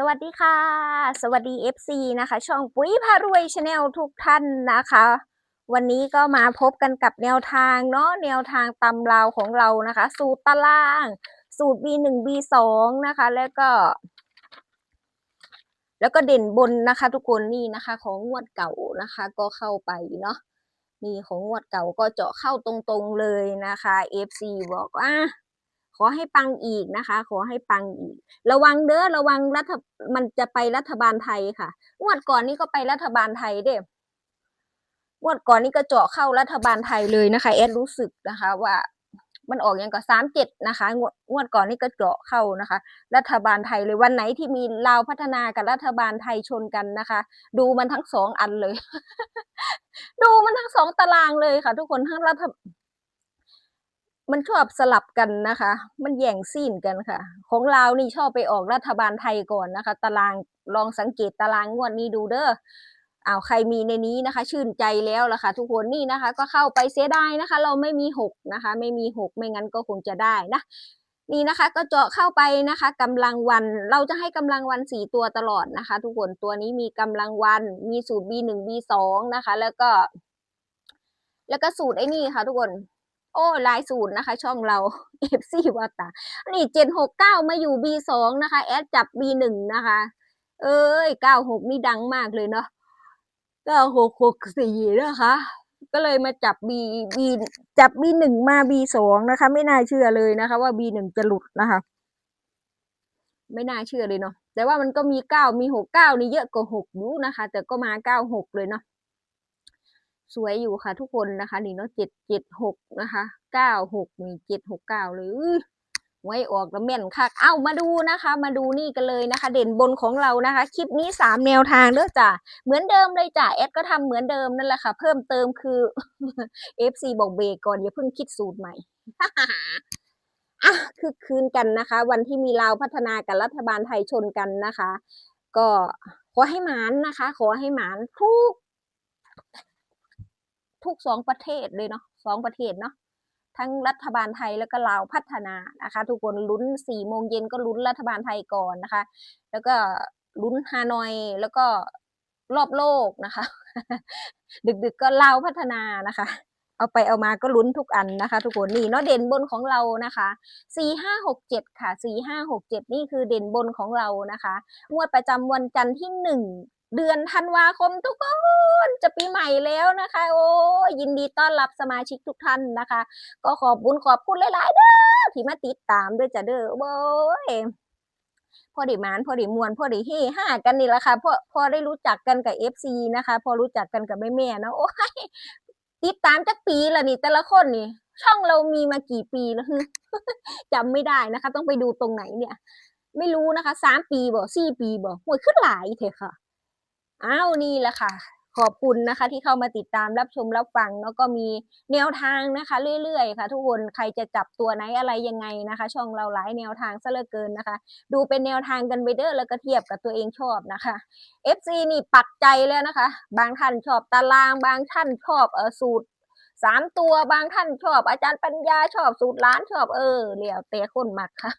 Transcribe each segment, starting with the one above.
สวัสดีค่ะ สวัสดี FC นะคะ ช่องปุ๋ยพารวยชาแนลทุกท่านนะคะ วันนี้ก็มาพบกันกับแนวทางเนาะแนวทางตำราวของเรานะคะ สูตรตาราง สูตร B1 B2 นะคะ แล้วก็ แล้วก็เด่นบนนะคะ ทุกคนนี่นะคะ ของงวดเก่านะคะ ก็เข้าไปเนาะนี่ของงวดเก่าก็เจาะเข้าตรงๆเลยนะคะ FC บอกว่า ขอให้ปังอีกนะคะ ขอให้ปังอีก ระวังเด้อระวังรัฐมันจะไปรัฐบาลไทยค่ะงวดก่อนนี่ก็ไปรัฐบาลไทยเด้งวดก่อนนี่ก็เจาะเข้ารัฐบาลไทยเลยนะคะแอดรู้สึกนะคะ ว่ามันออกอย่างกับสามเจ็ดนะคะงวดงวดก่อนนี่ก็เจาะเข้านะคะ รัฐบาลไทยเลยวันไหนที่มีลาวพัฒนากับรัฐบาลไทยชนกันนะคะ ดูมันทั้งสองอันเลย ดูมันทั้งสองตารางเลยค่ะ ทุกคนทั้งรัฐ มันชอบสลับกันนะคะ มันแย่งซีนกันค่ะ ของเราวนี่ชอบไปออกรัฐบาลไทยก่อนนะคะ ตารางลองสังเกตตารางงวดนี้ดูเด้ออ้าวใครมีในนี้นะคะ ชื่นใจแล้วล่ะค่ะทุกคนนี่นะคะ ก็เข้าไปเสียดายนะคะ เราไม่มีหกนะคะ ไม่มีหกไม่งั้นก็คงจะได้นะนี่นะคะก็เจาะเข้าไปนะคะกำลังวันเราจะให้กำลังวันสี่ตัวตลอดนะคะ ทุกคนตัวนี้มีกำลังวันมีสูตร B1 B2 นะคะ แล้วก็ แล้วก็สูตรไอ้นี่ค่ะ ทุกคน โอ้ลายสูตรนะคะ ช่องเรา FC วาตานี่เจ็ดหกเก้ามาอยู่ B สองนะคะ แอดจับ B หนึ่งนะคะ เอ้ยเก้าหกนี่ดังมากเลยเนาะเก้าหกหกสี่นะคะ ก็เลยมาจับ B B จับ B หนึ่งมา B สองนะคะ ไม่น่าเชื่อเลยนะคะ ว่า B หนึ่งจะหลุดนะคะ ไม่น่าเชื่อเลยเนาะแต่ว่ามันก็มีเก้ามีหกเก้านี่เยอะกว่าหกอยู่นะคะ แต่ก็มาเก้าหกเลยเนาะ สวยอยู่ค่ะทุกคนนะคะ นี่เนาะเจ็ดเจ็ดหกนะคะเก้าหกนี่เจ็ดหกเก้าเลยอื้อไว้ออกแล้วแม่นคักเอ้ามาดูนะคะ มาดูนี่กันเลยนะคะ เด่นบนของเรานะคะ คลิปนี้สามแนวทางเด้อจ้ะเหมือนเดิมเลยจ้ะแอดก็ทำเหมือนเดิมนั่นแหละค่ะ เพิ่มเติมคือ FC บอกเบรกก่อนอย่าเพิ่งคิดสูตรใหม่อะคือคืนกันนะคะ วันที่มีลาวพัฒนากับรัฐบาลไทยชนกันนะคะ ก็ขอให้หมานนะคะ ขอให้หมานทุก ทุกสองประเทศเลยเนาะสองประเทศเนาะทั้งรัฐบาลไทยแล้วก็ลาวพัฒนานะคะ ทุกคนลุ้นสี่โมงเย็นก็ลุ้นรัฐบาลไทยก่อนนะคะ แล้วก็ลุ้นฮานอยแล้วก็รอบโลกนะคะ ดึกๆก็ลาวพัฒนานะคะ เอาไปเอามาก็ลุ้นทุกอันนะคะ ทุกคนนี่เนาะเด่นบนของเรานะคะสี่ห้าหกเจ็ดค่ะสี่ห้าหกเจ็ดนี่คือเด่นบนของเรานะคะงวดประจำวันจันทร์ที่หนึ่งเดือนธันวาคมทุกคนจะปีใหม่แล้วนะคะ โอ้ยินดีต้อนรับสมาชิกทุกท่านนะคะ ก็ขอบบุญขอบคุณหลาย ๆ เด้อที่มาติดตามด้วยจ้ะเด้อโอ้ยพอด้หมานพอด้มวนพอด้เฮห้ากันนี่แหละค่ะพอพอได้รู้จักกันกับเอฟซีนะคะ พอรู้จักกันกับแม่แม่เนาะโอ้ย ติดตามจักปีละนี่แต่ละคนนี่ ช่องเรามีมากี่ปีแล้วจำไม่ได้นะคะ ต้องไปดูตรงไหนเนี่ย ไม่รู้นะคะสามปีบ่สี่ปีบ่หวยขึ้นหลายเถอะค่ะอ้าวนี่แหละค่ะ ขอบคุณนะคะ ที่เข้ามาติดตามรับชมรับฟังแล้วก็มีแนวทางนะคะ เรื่อยๆค่ะ ทุกคนใครจะจับตัวไหนอะไรยังไงนะคะ ช่องเราหลายแนวทางซะเหลือเกินนะคะ ดูเป็นแนวทางกันไปเด้อแล้วก็เทียบกับตัวเองชอบนะคะ FC นี่ปักใจแล้วนะคะ บางท่านชอบตารางบางท่านชอบเออสูตรสามตัวบางท่านชอบอาจารย์ปัญญาชอบสูตรล้านชอบเออเรียวแต่คนมักค่ะ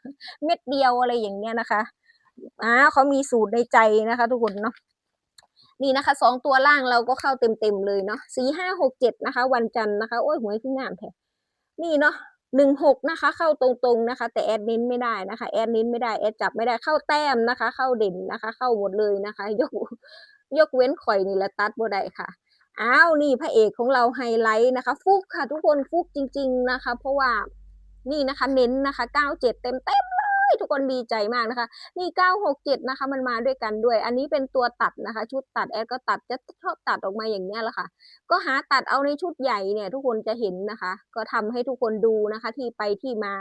เม็ดเดียวอะไรอย่างเงี้ยนะคะอ่าเขามีสูตรในใจนะคะ ทุกคนเนาะ นี่นะคะสองตัวล่างเราก็เข้าเต็มๆเลยเนาะสี่ห้าหกเจ็ดนะคะ วันจันทร์นะคะ โอ้ยหวยขึ้นงามแท้นี่เนาะหนึ่งหกนะคะ เข้าตรงๆนะคะ แต่แอดเน้นไม่ได้นะคะแอดเน้นไม่ได้แอดจับไม่ได้เข้าแต้มนะคะ เข้าเด่นนะคะ เข้าหมดเลยนะคะ ยกยกเว้นข่อยนี่แหละตัดบ่ได้ค่ะอ้าวนี่พระเอกของเราไฮไลท์นะคะ ฟุกค่ะ ทุกคนฟุกจริง ๆนะคะ เพราะว่านี่นะคะ เน้นนะคะเก้าเจ็ดเต็มเต็ม ทุกคนดีใจมากนะคะ นี่เก้าหกเจ็ดนะคะ มันมาด้วยกันด้วย อันนี้เป็นตัวตัดนะคะ ชุดตัดแอดก็ตัดจะชอบตัดออกมาอย่างเนี้ยแหละค่ะ ก็หาตัดเอาในชุดใหญ่เนี่ย ทุกคนจะเห็นนะคะ ก็ทำให้ทุกคนดูนะคะ ที่ไปที่มา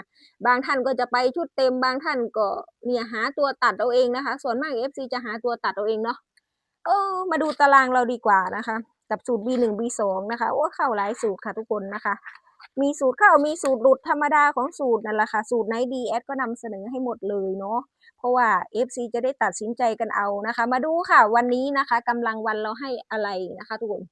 บางท่านก็จะไปชุดเต็มบางท่านก็เนี่ยหาตัวตัดเอาเองนะคะ ส่วนมาก FC จะหาตัวตัดเอาเองเนาะเออมาดูตารางเราดีกว่านะคะ กับสูตร B1 B2 นะคะโอ้เข้าหลายสูตรค่ะทุกคนนะคะ มีสูตรเข้ามีสูตรหลุดธรรมดาของสูตรนั่นแหละค่ะ สูตรไหนดีแอดก็นำเสนอให้หมดเลยเนาะเพราะว่า FC จะได้ตัดสินใจกันเอานะคะ มาดูค่ะ วันนี้นะคะกำลังวันเราให้อะไรนะคะ ทุกคน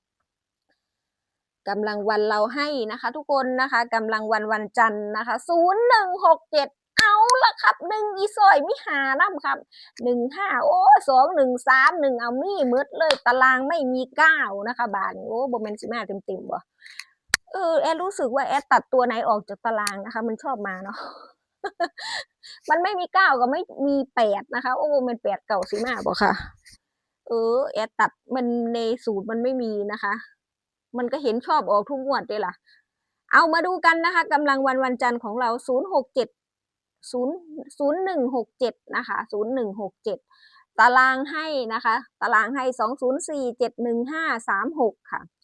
กำลังวันเราให้นะคะ ทุกคนนะคะกำลังวันวันจันทร์นะคะศูนย์หนึ่งหกเจ็ดเอาละครับหนึ่งอีซอยมิหาน้ำครับหนึ่งห้าโอ้สองหนึ่งสามหนึ่งเอามีมืดเลยตารางไม่มีเก้านะคะ บาทนี้โอ้โบเมนสิมาเต็มเต็มๆบ่ เออแอดรู้สึกว่าแอดตัดตัวไหนออกจากตารางนะคะ มันชอบมาเนาะมันไม่มีเก้าก็ไม่มีแปดนะคะ โอ้มันแปดเก่าสิมาบ่ค่ะ เออ แอดตัดมันในสูตรมันไม่มีนะคะ มันก็เห็นชอบออกทุกงวดเลยล่ะ เอามาดูกันนะคะกำลังวันวันจันทร์ของเรา0 6 7 0 0 1 6 7นย์ศูนย์หนึ่งหกเจ็ดนะคะ0 1 6 7ตารางให้นะคะ ตารางให้2 0 4 7 1 5 3 6ค่ะ2 0 4 7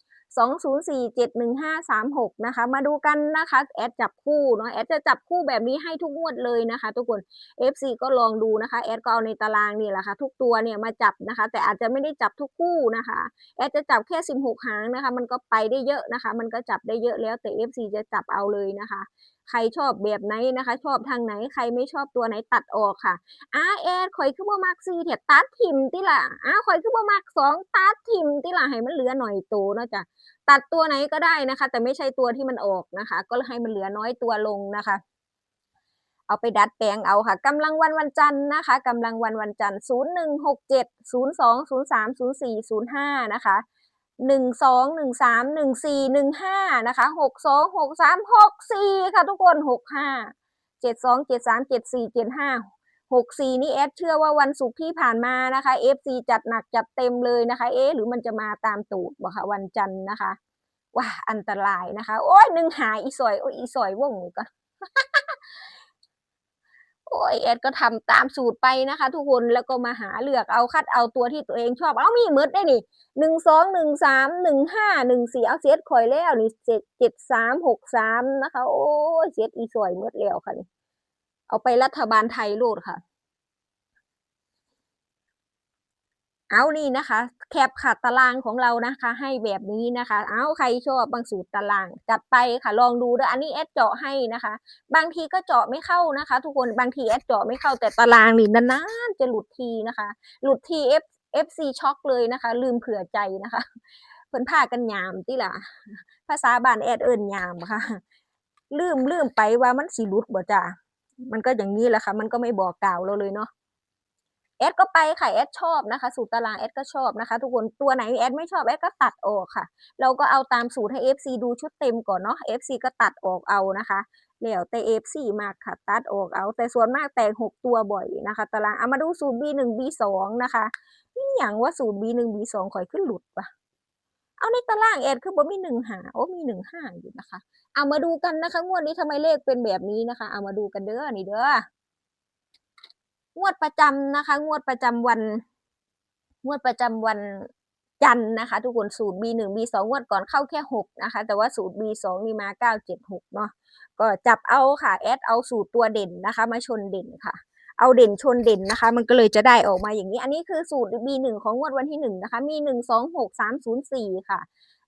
1 5 3 6 นะคะ มาดูกันนะคะ แอดจับคู่เนาะแอดจะจับคู่แบบนี้ให้ทุกงวดเลยนะคะ ทุกคน FC ก็ลองดูนะคะ แอดก็เอาในตารางนี่แหละค่ะ ทุกตัวเนี่ยมาจับนะคะ แต่อาจจะไม่ได้จับทุกคู่นะคะ แอดจะจับแค่ 16 หางนะคะ มันก็ไปได้เยอะนะคะ มันก็จับได้เยอะแล้วแต่ FC จะจับเอาเลยนะคะ ใครชอบแบบไหนนะคะ ชอบทางไหนใครไม่ชอบตัวไหนตัดออกค่ะอ้าแอดข่อยคือบ่มักซีเถียตัดทิมติล่ะอ้าข่อยคือบ่มักสองตัดทิมติล่ะให้มันเหลือหน่อยโตเนาะจ้ะตัดตัวไหนก็ได้นะคะ แต่ไม่ใช่ตัวที่มันออกนะคะ ก็ให้มันเหลือน้อยตัวลงนะคะเอาไปดัดแปลงเอาค่ะกำลังวันวันจันทร์นะคะกำลังวันวันจันทร์ 0 1 6 7 0 2 0 3 0 4 0 5 นะคะ 1 2 1 3 1 4 1 5นะคะ6 2 6 3 6 4ค่ะทุกคน 6 5 7 2 7 3 7 4 7 5 6 4 นี่แอดเชื่อว่าวันศุกร์ที่ผ่านมานะคะ FC จัดหนักจัดเต็มเลยนะคะ เอ๊หรือมันจะมาตามตูดบ่คะวันจันทร์นะคะว่าอันตรายนะคะ โอ้ยหนึ่งหายอีสอย โอ้ยอีสอยว่องนี่ก็ โอ้ยแอดก็ทำตามสูตรไปนะคะ ทุกคนแล้วก็มาหาเลือกเอาคัดเอาตัวที่ตัวเองชอบเอามีมืดได้นี่หนึ่งสองหนึ่งสามหนึ่งห้าหนึ่งสี่เอาเซตคอยแล้วนี่เจ็ดเจ็ดสามหกสามนะคะ โอ้ยเซตอีสวยมืดแล้วค่ะนี่เอาไปรัฐบาลไทยโลดค่ะ เอานี่นะคะ แคปค่ะตารางของเรานะคะ ให้แบบนี้นะคะ เอาใครชอบบางสูตรตาราง จัดไปค่ะลองดูด้วยอันนี้แอดเจาะให้นะคะ บางทีก็เจาะไม่เข้านะคะ ทุกคนบางทีแอดเจาะไม่เข้าแต่ตารางนี่นานๆจะหลุดทีนะคะ หลุดที F FC ช็อกเลยนะคะ ลืมเผื่อใจนะคะเพิ่นพากันยามติล่ะ ภาษาบ้านแอดเอิ้นยามค่ะ ลืมลืมไปว่ามันสิหลุดบ่จ้ามันก็อย่างนี้แหละค่ะ มันก็ไม่บอกกล่าวเราเลยเนาะ แอดก็ไปค่ะแอดชอบนะคะ สูตรตารางแอดก็ชอบนะคะ ทุกคนตัวไหนแอดไม่ชอบแอดก็ตัดออกค่ะ เราก็เอาตามสูตรให้ FC ดูชุดเต็มก่อนเนาะ FC ก็ตัดออกเอานะคะแล้วแต่ FC มากค่ะ ตัดออกเอา แต่ส่วนมากแตกหกตัวบ่อยนะคะ ตารางเอามาดูสูตร B1 B2 นะคะนี่อย่างว่าสูตร B1 B2 ข่อยขึ้นหลุดปะเอาในตารางแอดคือบ่มีหนึ่งหาโอ้มีหนึ่งห้าอยู่นะคะ เอามาดูกันนะคะงวดนี้ทำไมเลขเป็นแบบนี้นะคะ เอามาดูกันเด้อนี่เด้อ งวดประจำนะคะ งวดประจำวัน งวดประจำวันจันนะคะ ทุกคนสูตร B1 B2 งวดก่อนเข้าแค่หกนะคะ แต่ว่าสูตร B2 มีมาเก้าเจ็ดหกเนาะก็จับเอาค่ะแอดเอาสูตรตัวเด่นนะคะ มาชนเด่นค่ะ เอาเด่นชนเด่นนะคะ มันก็เลยจะได้ออกมาอย่างนี้ อันนี้คือสูตร B1 ของงวดวันที่หนึ่งนะคะ มีหนึ่งสองหกสามศูนย์สี่ค่ะ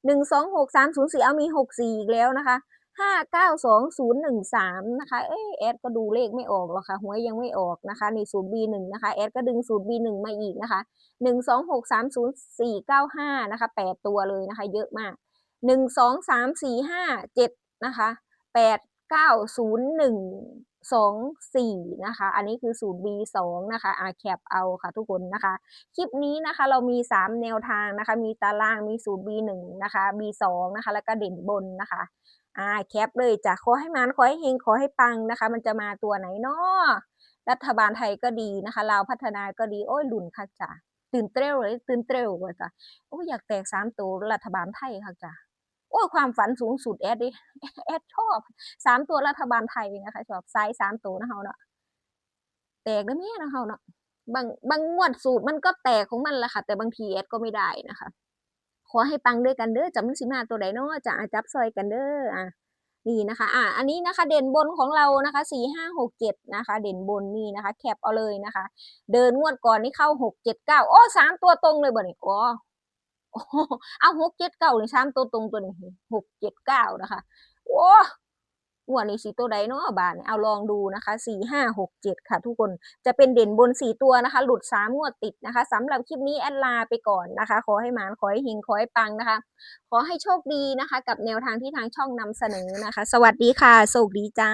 หนึ่งสองหกสามศูนย์สี่เอามีหกสี่อีกแล้วนะคะ ห้าเก้าสองศูนย์หนึ่งสามนะคะ เออแอดก็ดูเลขไม่ออกหรอกค่ะหวยยังไม่ออกนะคะนี่สูตร B1 นะคะ แอดก็ดึงสูตร B1 มาอีกนะคะหนึ่งสองหกสามศูนย์สี่เก้าห้านะคะแปดตัวเลยนะคะ เยอะมากหนึ่งสองสามสี่ห้าเจ็ดนะคะแปดเก้าศูนย์หนึ่งสองสี่นะคะ อันนี้คือสูตร B2 นะคะอาแคปเอาค่ะทุกคนนะคะ คลิปนี้นะคะเรามี3แนวทางนะคะ มีตารางมีสูตร B1 นะคะ B2 นะคะ แล้วก็เด่นบนนะคะ อ่าแคปเลยจ้ะขอให้มันขอให้เฮงขอให้ปังนะคะ มันจะมาตัวไหนเนาะรัฐบาลไทยก็ดีนะคะลาวพัฒนาก็ดีโอ้ยหลุนค่ะจ้ะตื่นเต้นเลยตื่นเต้นว่าจ้ะโอ้ยอยากแตกสามตัวรัฐบาลไทยค่ะจ้ะโอ้ยความฝันสูงสุดแอดดิแอดชอบสามตัวรัฐบาลไทยนะคะชอบไซส์สามตัวนะเฮาเนาะแตกได้ไหมนะเฮาเนาะบางบางงวดสูตรมันก็แตกของมันละค่ะ แต่บางทีแอดก็ไม่ได้นะคะ ขอให้ปังด้วยกันเด้อจำมันสิมาตัวไหนเนาะจะอาจับซอยกันเด้ออะนี่นะคะอะอันนี้นะคะเด่นบนของเรานะคะสี่ห้าหกเจ็ดนะคะ เด่นบนนี่นะคะ แคปเอาเลยนะคะ เดินงวดก่อนนี่เข้าหกเจ็ดเก้าโอ้สามตัวตรงเลยบ่เนี่ยโอ้อเอาหกเจ็ดเก้าเลยสามตัวตรงตัวนี้หกเจ็ดเก้านะคะโอ้ งวดนี้สีตัวใดเนาะบาทเอาลองดูนะคะสี่ห้าหกเจ็ดค่ะ ทุกคนจะเป็นเด่นบนสี่ตัวนะคะ หลุดสามงวดติดนะคะสำหรับคลิปนี้แอดลาไปก่อนนะคะ ขอให้หมานขอให้หิงขอให้ปังนะคะ ขอให้โชคดีนะคะ กับแนวทางที่ทางช่องนำเสนอนะคะ สวัสดีค่ะโชคดีจ้า